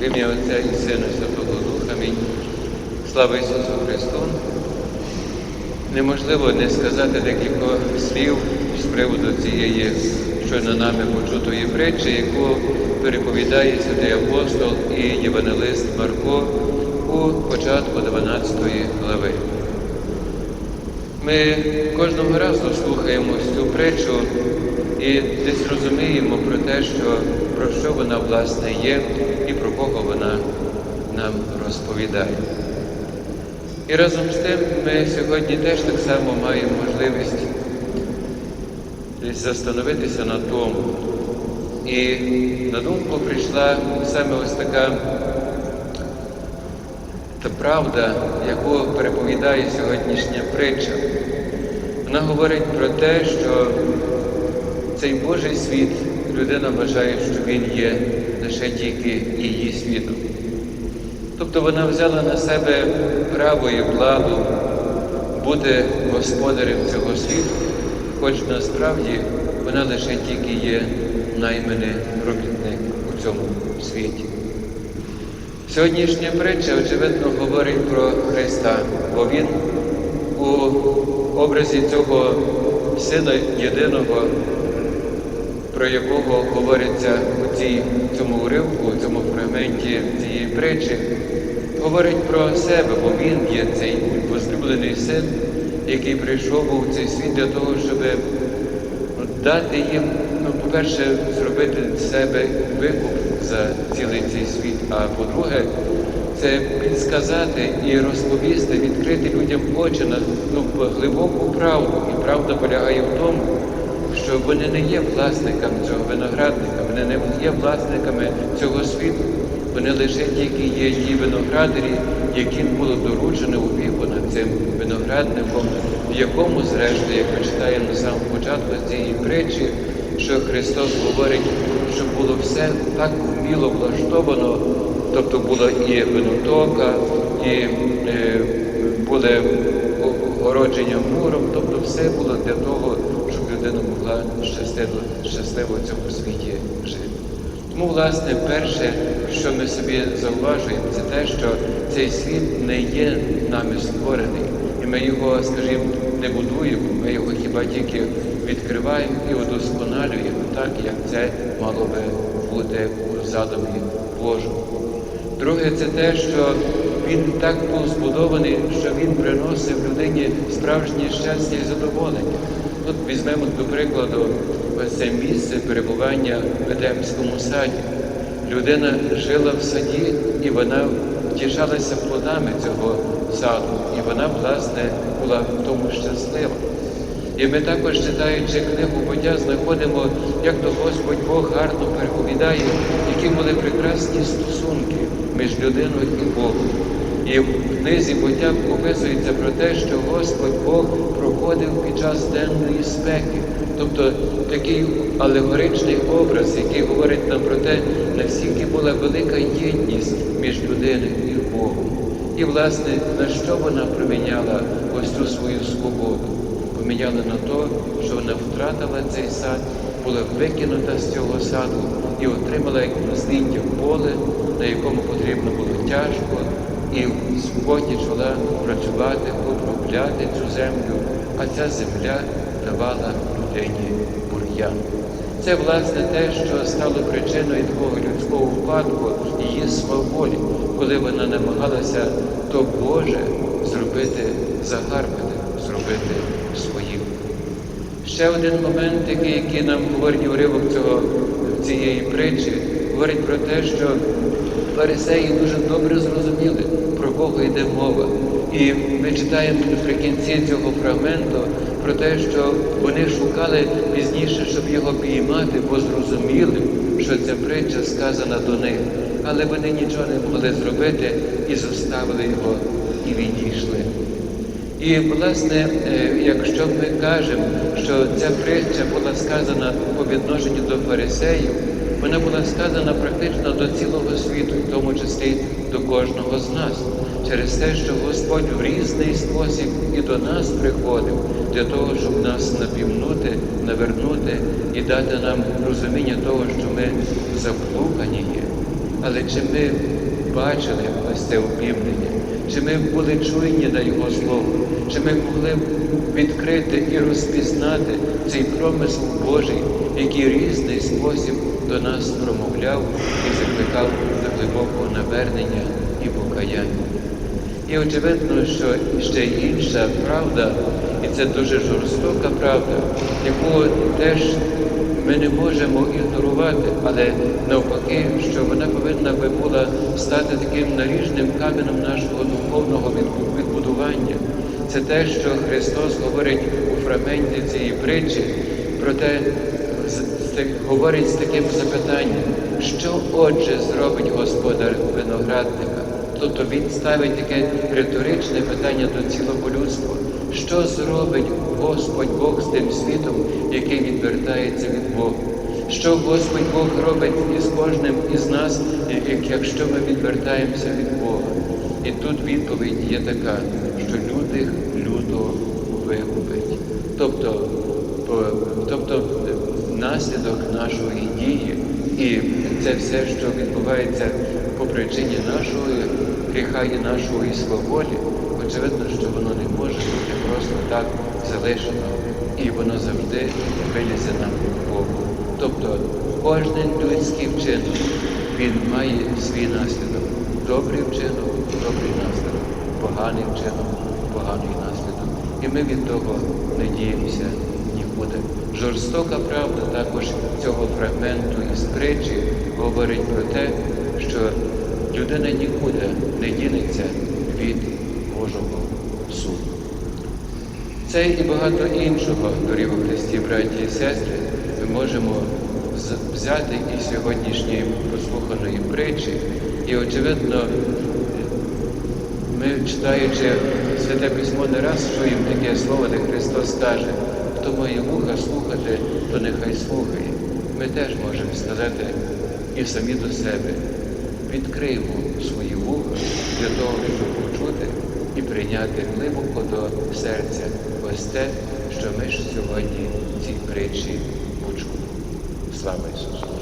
В ім'я Отця і Сина Святого Духа. Амінь. Слава Ісусу Христу! Неможливо не сказати декілька слів з приводу цієї щойно нами почутої притчі, яку переповідає святий апостол і євангелист Марко у початку 12 глави. Ми кожного разу слухаємо цю притчу і десь розуміємо про те, що про що вона власне є і про кого вона нам розповідає. І разом з тим ми сьогодні теж так само маємо можливість десь застановитися на тому. І на думку прийшла саме ось така та правда, яку переповідає сьогоднішня притча. Вона говорить про те, що цей Божий світ людина вважає, що він є лише тільки її світом. Тобто вона взяла на себе право і владу бути господарем цього світу, хоч насправді вона лише тільки є найманий робітник у цьому світі. Сьогоднішня притча, очевидно, говорить про Христа, бо Він у образі цього Сина єдиного, про якого говориться у цій, цьому уривку, у цьому фрагменті цієї притчі, говорить про себе, бо Він є цей возлюблений син, який прийшов у цей світ для того, щоб дати їм, ну, по-перше, зробити з себе викуп за цілий цей світ, а по-друге, це підсказати і розповісти, відкрити людям очі на ну, глибоку правду. І правда полягає в тому, що вони не є власниками цього виноградника, вони не є власниками цього світу. Вони лише тільки є ті виноградарі, яким було доручено опіку над цим виноградником, в якому, зрештою, як ми читаємо на самому початку цієї притчі, що Христос говорить, що було все так вміло влаштовано, тобто була і винотока, і е, були огородження муром, тобто все було для того, щоб людина могла щасливо, щасливо в цьому світі жити. Тому, власне, перше, що ми собі зауважуємо, це те, що цей світ не є нами створений. І ми його, скажімо, не будуємо, ми його хіба тільки відкриваємо і удосконалюємо так, як це мало би бути у задумі Божому. Друге, це те, що він так був збудований, що він приносив людині справжнє щастя і задоволення. От візьмемо, до прикладу, ось це місце перебування в Едемському саді. Людина жила в саді, і вона втішалася плодами цього саду, і вона, власне, була в тому щаслива. І ми також, читаючи книгу буття, знаходимо, як то Господь Бог гарно переповідає, які були прекрасні стосунки між людиною і Богом. І в книзі буття описується про те, що Господь Бог проходив під час денної спеки, тобто такий алегоричний образ, який говорить нам про те, наскільки була велика єдність між людиною і Богом. І, власне, на що вона проміняла ось цю свою свободу? Поміняла на те, що вона втратила цей сад, була викинута з цього саду і отримала як поле, на якому потрібно було тяжко, і в поті чола працювати, обробляти цю землю, а ця земля давала людині бур'ян. Це, власне, те, що стало причиною такого людського випадку, її сваволі, коли вона намагалася то Боже зробити загарбити, зробити своїм. Ще один момент, який, який нам говорить уривок цього, цієї притчі, говорить про те, що фарисеї дуже добре зрозуміли, про кого йде мова. І ми читаємо наприкінці цього фрагменту про те, що вони шукали пізніше, щоб його піймати, бо зрозуміли, що ця притча сказана до них. Але вони нічого не могли зробити і зоставили його і відійшли. І, власне, якщо ми кажемо, що ця притча була сказана по відношенню до фарисеїв, вона була сказана практично до цілого світу, в тому числі до кожного з нас, через те, що Господь в різний спосіб і до нас приходив для того, щоб нас напівнути, навернути і дати нам розуміння того, що ми заплукані є, Але чи ми бачили ось це упівнення, Чи ми були чуйні на Його Слово? Чи ми могли відкрити і розпізнати цей промисл Божий, який різний спосіб до нас промовляв і закликав до глибокого навернення і покаяння? І очевидно, що ще інша правда, і це дуже жорстока правда, яку теж ми не можемо ігнорувати, але навпаки, що вона повинна би була стати таким наріжним каменем нашого духовного відбудування. Це те, що Христос говорить у фрагменті цієї притчі, про те, з- з говорить з таким запитанням, що отже зробить господар виноградника? Тобто він ставить таке риторичне питання до цілого людства. Що зробить Господь Бог з тим світом, який відвертається від Бога? Що Господь Бог робить із кожним із нас, якщо ми відвертаємося від Бога? І тут відповідь є така, що лютих люто вигубить. Тобто, тобто е, наслідок нашої дії, і це все, що відбувається причині нашого гріха і нашої сваволі, очевидно, що воно не може бути просто так залишено, і воно завжди вилізе нам в Богу. Тобто кожен людський вчинок він має свій наслідок. Добрий вчинок, добрий наслідок, поганий вчинок, поганий наслідок. І ми від того не діємося нікуди. Жорстока правда також цього фрагменту із притчі говорить про те, що людина нікуди не дінеться від Божого суду. Це і багато іншого, дорогі у Христі, браті і сестри, ми можемо взяти із сьогоднішньої послуханої притчі. І, очевидно, ми, читаючи Святе Письмо, не раз чуємо таке слово, де Христос каже, хто має вуха слухати, то нехай слухає. Ми теж можемо сказати і самі до себе, відкриємо свої вуха для того, щоб почути і прийняти глибоко до серця ось те, що ми ж сьогодні в цій притчі почули. Слава Ісусу!